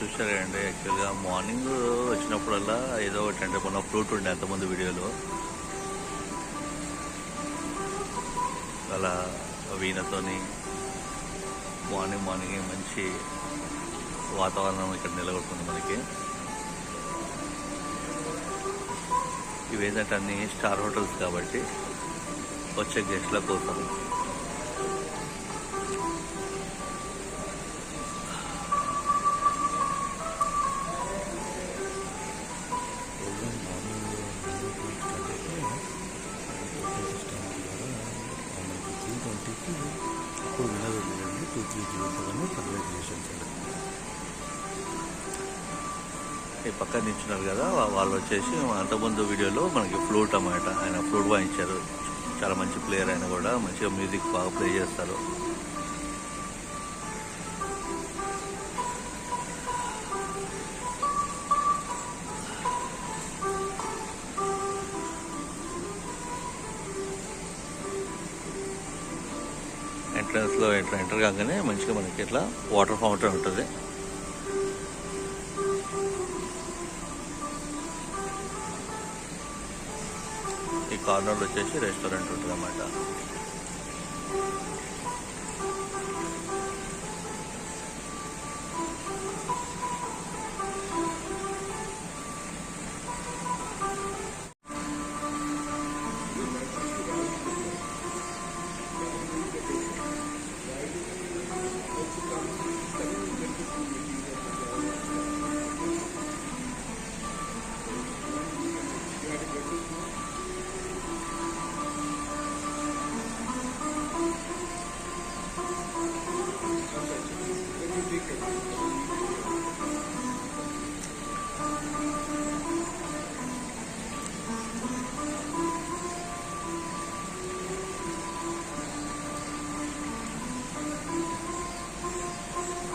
చూసారండి యాక్చువల్గా మార్నింగ్ వచ్చినప్పుడల్లా ఏదో ఒకటి అంటే మన ఫ్రూట్ ఉండే అంతమంది వీడియోలో. అలా వీణతోని మార్నింగ్ మార్నింగ్ మంచి వాతావరణం ఇక్కడ నిలబడుతుంది మనకి. ఇవి ఏంటంటే అన్ని స్టార్ హోటల్స్ కాబట్టి వచ్చే గెస్ట్ల కోసం ఈ పక్కన నిల్చున్నారు కదా వాళ్ళు వచ్చేసి అంతకుముందు వీడియోలో మనకి ఫ్లూట్ అన్నమాట. ఆయన ఫ్లూట్ వాయించారు. చాలా మంచి ప్లేయర్ ఆయన కూడా. మంచిగా మ్యూజిక్ బాగా ప్లే చేస్తారు. ఎంట్రన్స్లో ఇట్లా ఎంటర్ కాగానే మంచిగా మనకి ఇట్లా వాటర్ ఫౌంటైన్ ఉంటుంది. కార్నర్లో వచ్చేసి రెస్టారెంట్ ఉంటుంది అన్నమాట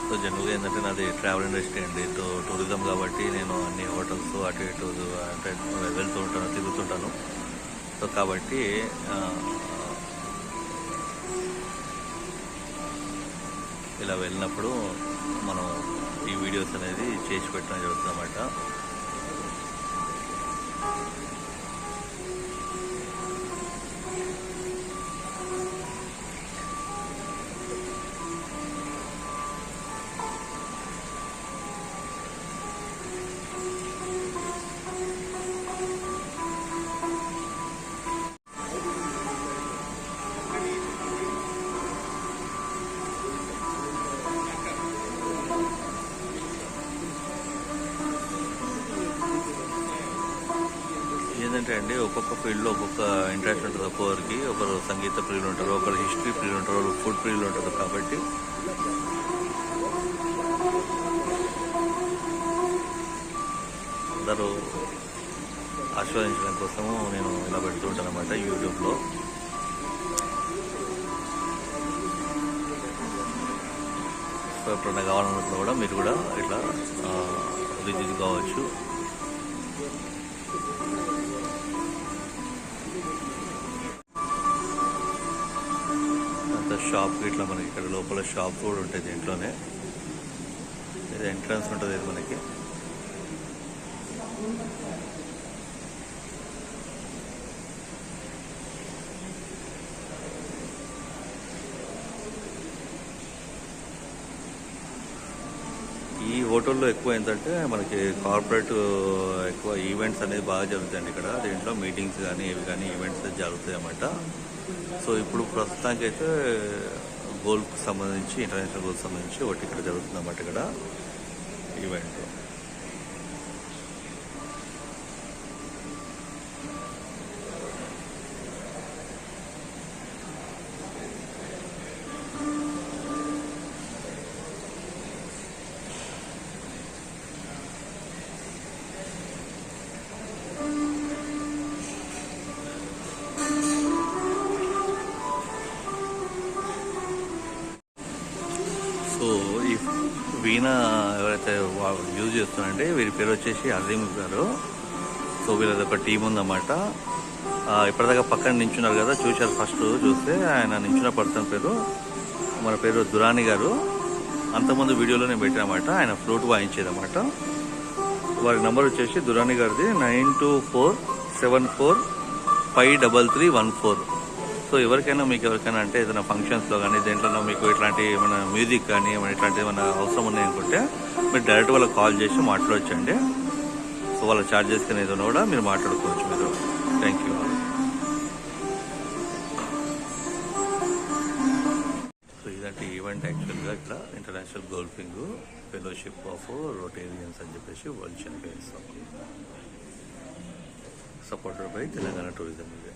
సో జనరల్గా ఏంటంటే నాది ట్రావెల్ ఇండస్ట్రీ అండి. తో టూరిజం కాబట్టి నేను అన్ని హోటల్స్ అటు ఇటు అంటే వెళ్తూ ఉంటాను తిరుగుతుంటాను. సో కాబట్టి ఇలా వెళ్ళినప్పుడు మనం ఈ వీడియోస్ అనేది చేసి పెట్టడం జరుగుతుంది అన్నమాట ఏంటంటే అండి ఒక్కొక్క ఫీల్డ్లో ఒక్కొక్క ఇంట్రెస్ట్ ఉంటుంది ఒక్కొక్కరికి. ఒకరు సంగీత ప్రియులు ఉంటారు ఒకరు హిస్టరీ ప్రియులు ఉంటారు ఒకరు ఫుడ్ ప్రియులు ఉంటారు కాబట్టి. అందరూ ఆస్వాదించడం కోసము నేను ఇలా పెడుతూ ఉంటాను అనమాట యూట్యూబ్లో. సో ఎప్పుడైనా కావాలన్నప్పుడు కూడా మీరు కూడా ఇట్లా విజిట్ కావచ్చు. షాప్ ఇట్లా మనకి ఇక్కడ లోపల షాప్ కూడా ఉంటుంది దీంట్లోనే. ఇది ఎంట్రన్స్ ఉంటుంది ఇది మనకి. ఈ హోటల్లో ఎక్కువ ఏంటంటే మనకి కార్పొరేట్ ఎక్కువ ఈవెంట్స్ అనేది బాగా జరుగుతాయండి ఇక్కడ. దీంట్లో మీటింగ్స్ కానీ ఇవి కానీ ఈవెంట్స్ జరుగుతాయి అన్నమాట సో ఇప్పుడు ప్రస్తుతానికి అయితే గోల్కి సంబంధించి ఇంటర్నేషనల్ గోల్కి సంబంధించి ఒకటి ఇక్కడ జరుగుతుంది అన్నమాట ఇక్కడ ఈవెంట్ సో ఈ వీణ ఎవరైతే యూజ్ చేస్తున్నారంటే వీరి పేరు వచ్చేసి అజీమ్ గారు. సో వీళ్ళది ఒక టీం ఉందన్నమాట. ఇప్పటిదాకా పక్కన నించున్నారు కదా చూశారు ఫస్ట్ చూస్తే ఆయన నించున్న పర్సన్ పేరు మన పేరు దురాని గారు. అంతకుముందు వీడియోలో నేను పెట్టినమాట ఆయన ఫ్లూట్ వాయించేదన్నమాట. వారి నెంబర్ వచ్చేసి దురాని గారిది nine two four seven four five double three one four so ఎవరికైనా మీకు ఎవరికైనా అంటే ఏదైనా ఫంక్షన్స్లో కానీ దేంట్లోనో మీకు ఇట్లాంటి ఏమైనా మ్యూజిక్ కానీ ఏమైనా ఇట్లాంటి ఏమైనా అవసరం ఉన్నాయి అనుకుంటే మీరు డైరెక్ట్ వాళ్ళకి కాల్ చేసి మాట్లాడొచ్చండి. సో వాళ్ళ ఛార్జెస్ కానీ ఏదైనా కూడా మీరు మాట్లాడుకోవచ్చు మీరు. థ్యాంక్ యూ సో ఇదంటే ఈవెంట్ యాక్చువల్గా ఇక్కడ international golfing fellowship of Rotarians అని చెప్పేసి world champions supported by Telangana tourism ఇది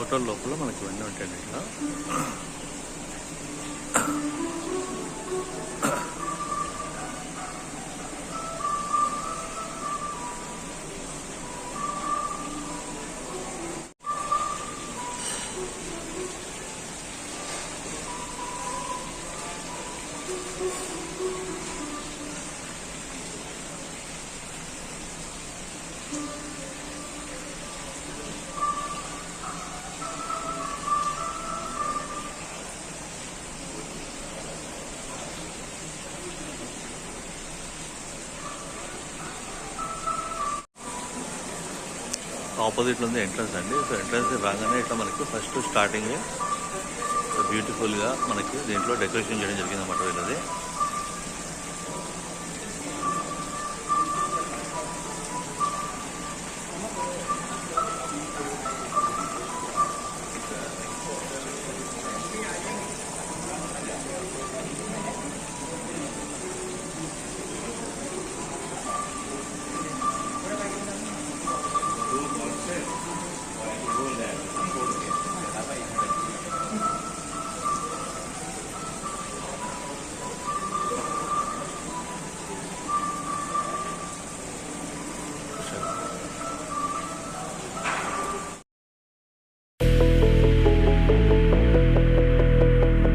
హోటల్ లోపల మనకి ఇవన్నీ ఉంటాయండి ఇట్లా Thank you. ఆపోజిట్లో ఉంది ఎంట్రన్స్ అండి. సో ఎంట్రన్స్ రాగానే ఇట్లా మనకి ఫస్ట్ స్టార్టింగ్ బ్యూటిఫుల్గా మనకి దీంట్లో డెకరేషన్ చేయడం జరిగింది అన్నమాట వీళ్ళది.